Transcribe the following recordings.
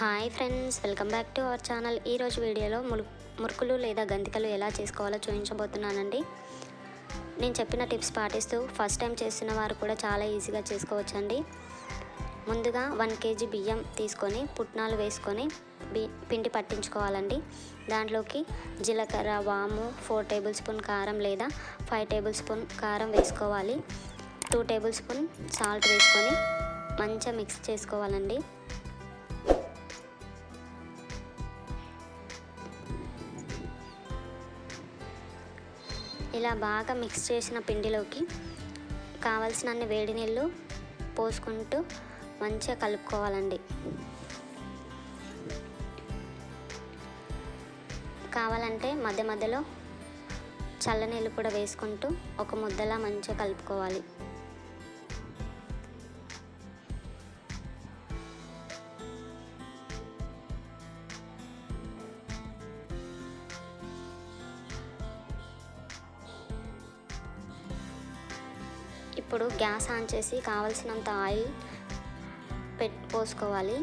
Hi friends welcome back to our channel. ఈరోజు వీడియోలో ములు మురుకులు లేదా గంతికలు ఎలా చేసుకోవాలో చూపించబోతున్నానండి. నేను చెప్పిన టిప్స్ పాటిస్తూ ఫస్ట్ టైం చేస్తున్న వారు కూడా చాలా ఈజీగా చేసుకోవచ్చండి. ముందుగా వన్ కేజీ బియ్యం తీసుకొని పుట్నాలు వేసుకొని బి పిండి పట్టించుకోవాలండి. దాంట్లోకి జీలకర్ర వాము ఫోర్ టేబుల్ స్పూన్ కారం లేదా ఫైవ్ టేబుల్ స్పూన్ కారం వేసుకోవాలి. టూ టేబుల్ స్పూన్ సాల్ట్ వేసుకొని మంచిగా మిక్స్ చేసుకోవాలండి. ఇలా బాగా మిక్స్ చేసిన పిండిలోకి కావలసినన్ని వేడి నీళ్ళు పోసుకుంటూ మంచిగా కలుపుకోవాలండి. కావాలంటే మధ్య మధ్యలో చల్లనీళ్ళు కూడా వేసుకుంటూ ఒక ముద్దలా మంచిగా కలుపుకోవాలి. ఇప్పుడు గ్యాస్ ఆన్ చేసి కావలసినంత ఆయిల్ పెట్ పోసుకోవాలి.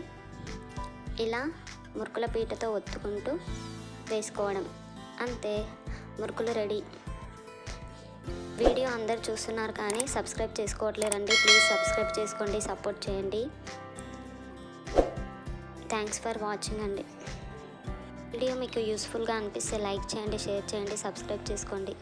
ఇలా మురుకుల పీటతో ఒత్తుకుంటూ వేసుకోవడం. అంతే మురుకులు రెడీ. వీడియో అందరు చూస్తున్నారు కానీ సబ్స్క్రైబ్ చేసుకోవట్లేరండి ప్లీజ్ సబ్స్క్రైబ్ చేసుకోండి సపోర్ట్ చేయండి. థ్యాంక్స్ ఫర్ వాచింగ్ అండి. వీడియో మీకు యూస్ఫుల్గా అనిపిస్తే లైక్ చేయండి షేర్ చేయండి సబ్స్క్రైబ్ చేసుకోండి.